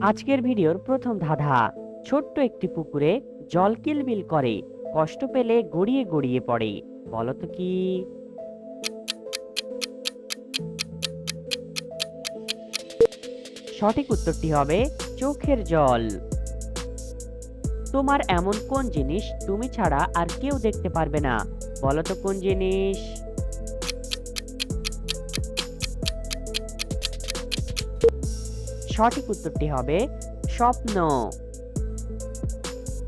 আজকের ভিডিওর প্রথম ধাঁধা, ছোট্ট একটি পুকুরে জল কিলবিল করে, কষ্ট পেলে গড়িয়ে গড়িয়ে পড়ে বলো তো কি? সঠিক উত্তরটি হবে চোখের জল। তোমার এমন কোন জিনিস তুমি ছাড়া আর কেউ দেখতে পারবে না বলো তো কোন জিনিস? সঠিক উত্তরটি হবে স্বপ্ন।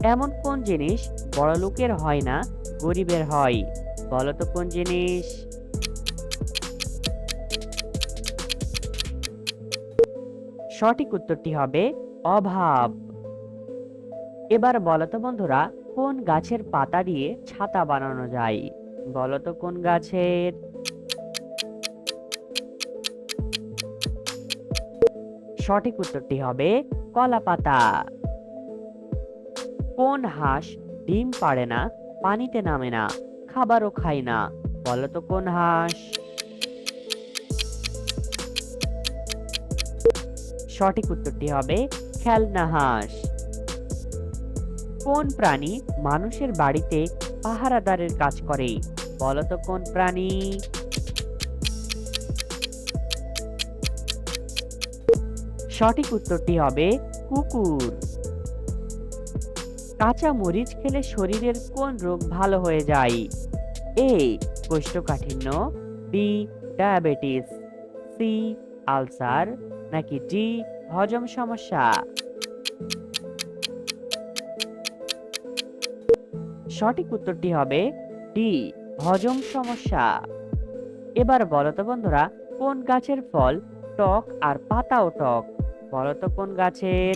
এমন কোন জিনিস বড় লোকের হয় না, গরিবের হয়? বলো তো কোন জিনিস? সঠিক উত্তরটি হবে অভাব। এবার বলতো বন্ধুরা, কোন গাছের পাতা দিয়ে ছাতা বানানো যায়? বলতো কোন গাছের সঠিক উত্তরটি হবে কলা পাতা কোন হাঁস ডিম পাড়ে না, পানিতে নামে না, খাবারও খায় না বলো তো কোন হাঁস? সঠিক উত্তরটি হবে খেলনা হাঁস। কোন প্রাণী মানুষের বাড়িতে পাহারাদারের কাজ করে বলো তো কোন প্রাণী? সঠিক উত্তরটি হবে কুকুর। কাঁচা মরিচ খেলে শরীরের কোন রোগ ভালো হয়ে যায়? এ, কোষ্ঠকাঠিন্য, বি, ডায়াবেটিস, সি, আলসার, নাকি ডি, হজম সমস্যা? সঠিক উত্তরটি হবে ডি, হজম সমস্যা। এবার বলতো বন্ধুরা, কোন গাছের ফল টক আর পাতাও টক? বলো তো কোন গাছের।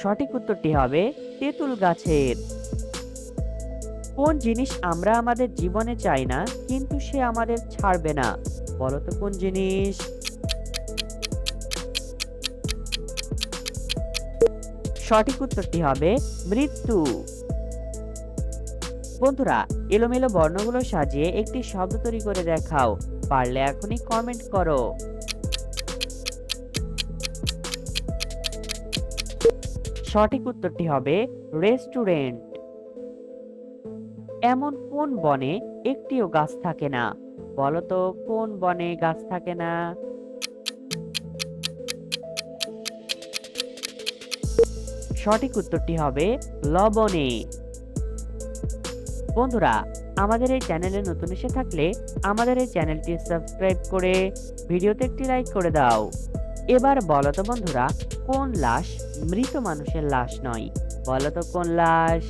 সঠিক উত্তরটি হবে তেঁতুল গাছের। কোন জিনিস আমরা আমাদের জীবনে চাই না, কিন্তু সে আমাদের ছাড়বে না? বলো তো কোন জিনিস। সঠিক উত্তরটি হবে মৃত্যু। বন্ধুরা, এলোমেলো বর্ণগুলো সাজিয়ে একটি শব্দ তৈরি করে দেখাও। পারলে এখনই কমেন্ট করো। সঠিক উত্তরটি হবে রেস্টুরেন্ট এমন কোন বনে একটিও গাছ থাকে না? বলো তো, কোন বনে গাছ থাকে না? সঠিক উত্তরটি হবে লবণে। বন্ধুরা, আমাদের এই চ্যানেলে নতুন এসে থাকলে আমাদের এই চ্যানেলটি সাবস্ক্রাইব করে ভিডিওতে একটি লাইক করে দাও। এবার বলো তো বন্ধুরা, কোন লাশ মৃত মানুষের লাশ নয়? বলো তো কোন লাশ?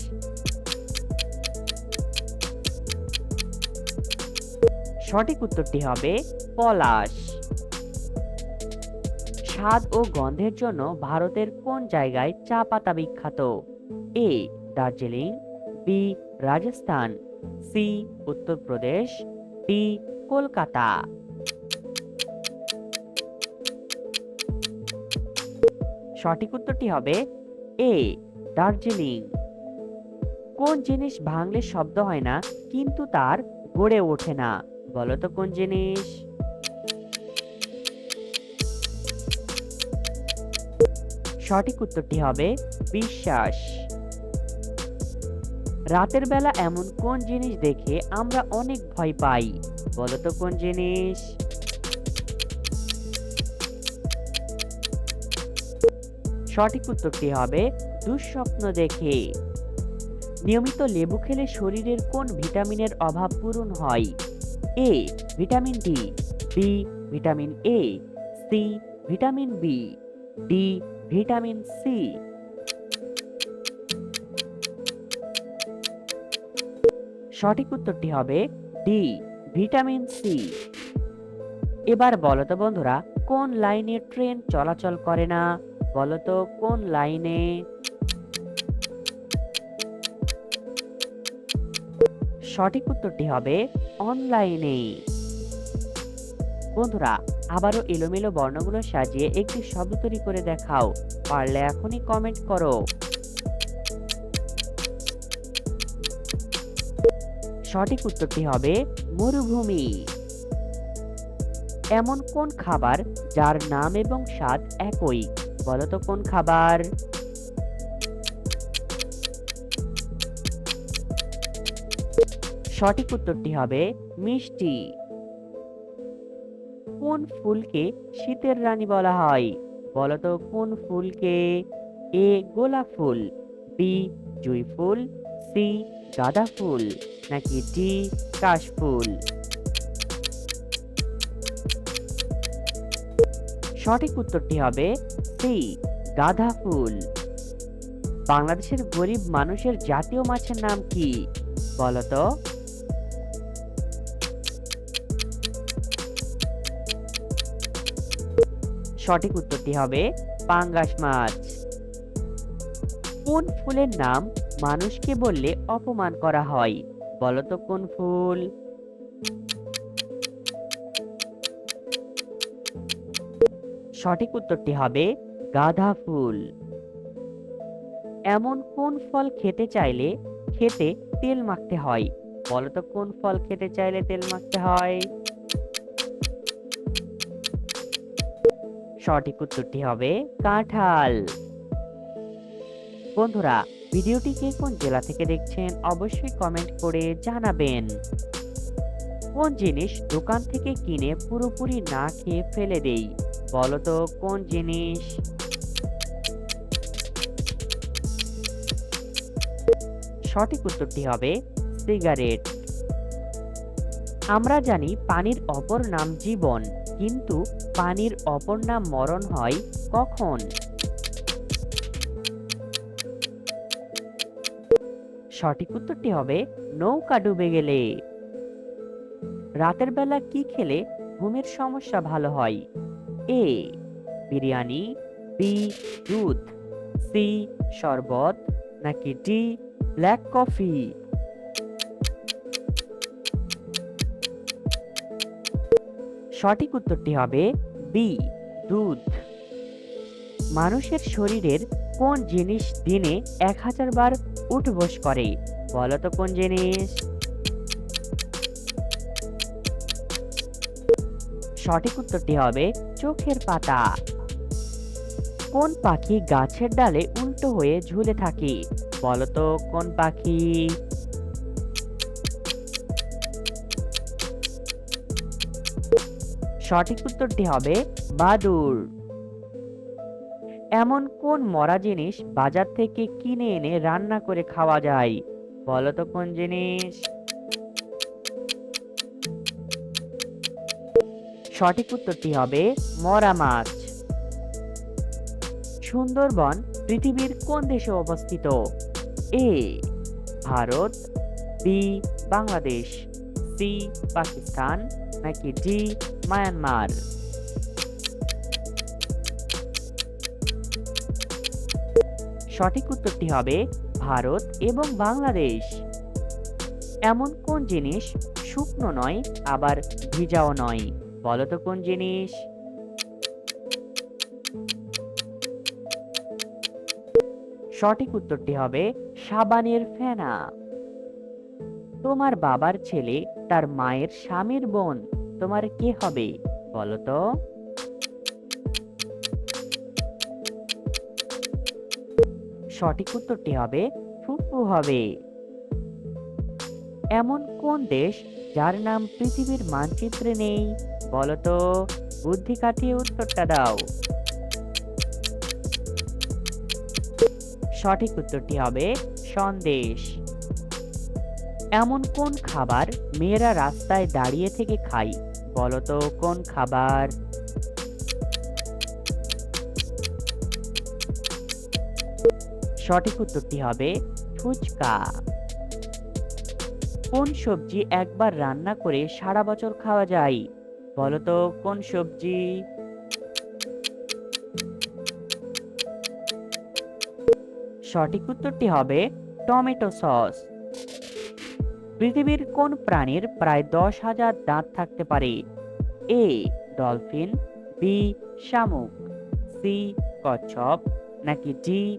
সঠিক উত্তরটি হবে পলাশ। স্বাদ ও গন্ধের জন্য ভারতের কোন জায়গায় চা পাতা বিখ্যাত? A, Darjeeling, B Rajasthan C Uttar Pradesh D Kolkata. সঠিক উত্তরটি হবে এ দার্জিলিং। কোন জিনিস ভাঙলে শব্দ হয় না, কিন্তু তার গড়ে ওঠে না? বলো তো কোন জিনিস? সঠিক উত্তরটি হবে বিশ্বাস। রাতের বেলা এমন কোন জিনিস দেখে আমরা অনেক ভয় পাই? বলো তো কোন জিনিস? সঠিক উত্তরটি হবে? দুঃস্বপ্ন দেখে। নিয়মিত লেবু খেলে শরীরের কোন ভিটামিনের অভাব পূরণ হয়? A, vitamin D, B, vitamin A, C, vitamin B, D, vitamin C. সঠিক উত্তরটি হবে ডি, ভিটামিন সি। এবার বলো তো বন্ধুরা, কোন লাইনে ট্রেন চলাচল করে না? বলো তো কোন লাইনে? সঠিক উত্তরটি হবে অনলাইনে। বন্ধুরা, আবারও এলোমেলো বর্ণগুলো সাজিয়ে একটি শব্দ তৈরি করে দেখাও। পারলে এখনই কমেন্ট করো। সঠিক উত্তরটি হবে মরুভূমি। এমন কোন খাবার যার নাম এবং স্বাদ একই? বলতো কোন খাবার? সঠিক উত্তরটি হবে মিষ্টি। কোন ফুলকে শীতের রানী বলা হয়? বলতো কোন ফুলকে? এ গোলাপ ফুল, বি জুঁই ফুল, সি গাঁদা ফুল। নাকি ডি, কাশফুল? সঠিক উত্তরটি হবে সি, গাঁদা ফুল। বাংলাদেশের গরিব মানুষের জাতীয় মাছের নাম কি? বলতো সঠিক উত্তরটি হবে পাঙ্গাস মাছ। কোন ফুলের নাম মানুষকে বললে অপমান করা হয়? বলতো কোন ফুল? সঠিক উত্তরটি হবে গাঁদা ফুল। এমন কোন ফল খেতে চাইলে খেতে তেল মাখতে হয়? বলো তো কোন ফল খেতে চাইলে তেল মাখতে হয়? সঠিক উত্তরটি হবে কাঁঠাল। বন্ধুরা ভিডিওটি কে কোন জেলা থেকে দেখছেন অবশ্যই কমেন্ট করে জানাবেন। কোন জিনিস দোকান থেকে কিনে পুরোপুরি না খেয়ে ফেলে দেই? বলতো কোন জিনিস? সঠিক উত্তরটি হবে সিগারেট। আমরা জানি পানির অপর নাম জীবন, কিন্তু পানির অপর নাম মরণ হয় কখন? সঠিক উত্তরটি হবে নৌকা ডুবে গেলে। রাতের বেলা কি খেলে ঘুমের সমস্যা ভালো হয়? এ, বিরিয়ানি, বি, দুধ, সি, শরবত, নাকি ডি, ব্ল্যাক কফি? সঠিক উত্তরটি হবে বি, দুধ। মানুষের শরীরের কোন জিনিস দিনে এক হাজার বার উঠবস করে? বলতো কোন জিনিস? সঠিক উত্তরটি হবে চোখের পাতা। কোন পাখি গাছের ডালে উল্টো হয়ে ঝুলে থাকে? বলতো কোন পাখি? সঠিক উত্তরটি হবে বাদুর এমন কোন মরা জিনিস বাজার থেকে কিনে এনে রান্না করে খাওয়া যায়? বলতো কোন জিনিস? সঠিক উত্তরটি হবে মরা মাছ। সুন্দরবন পৃথিবীর কোন দেশে অবস্থিত? A, Bharat, B, Bangladesh, C, Pakistan, নাকি ডি, মায়ানমার? সঠিক উত্তরটি হবে ভারত এবং বাংলাদেশ। এমন কোন জিনিস শুকনো নয়, আবার ভিজাও নয়? বলতো কোন জিনিস? সঠিক উত্তরটি হবে সাবানের ফেনা। তোমার বাবার ছেলে তার মায়ের স্বামীর বোন, তোমার কে হবে? বলতো সঠিক উত্তরটি হবে ফুফু হবে। এমন কোন দেশ যার নাম পৃথিবীর মানচিত্রে নেই? বলতো বুদ্ধি কাটিয়ে উত্তরটা দাও। সঠিক উত্তরটি হবে সন্দেশ। এমন কোন খাবার মেয়েরা রাস্তায় দাঁড়িয়ে থেকে খায়? বলতো কোন খাবার? সঠিক উত্তরটি হবে? ফুচকা। কোন সবজি একবার রান্না করে সারা বছর খাওয়া যায়? বলতো, কোন সবজি? সঠিক উত্তরটি হবে টমেটো সস। পৃথিবীর কোন প্রাণীর প্রায় দশ হাজার দাঁত থাকতে পারে? এ, ডলফিন, বি, শামুক, সি, কচ্ছপ, নাকি ডি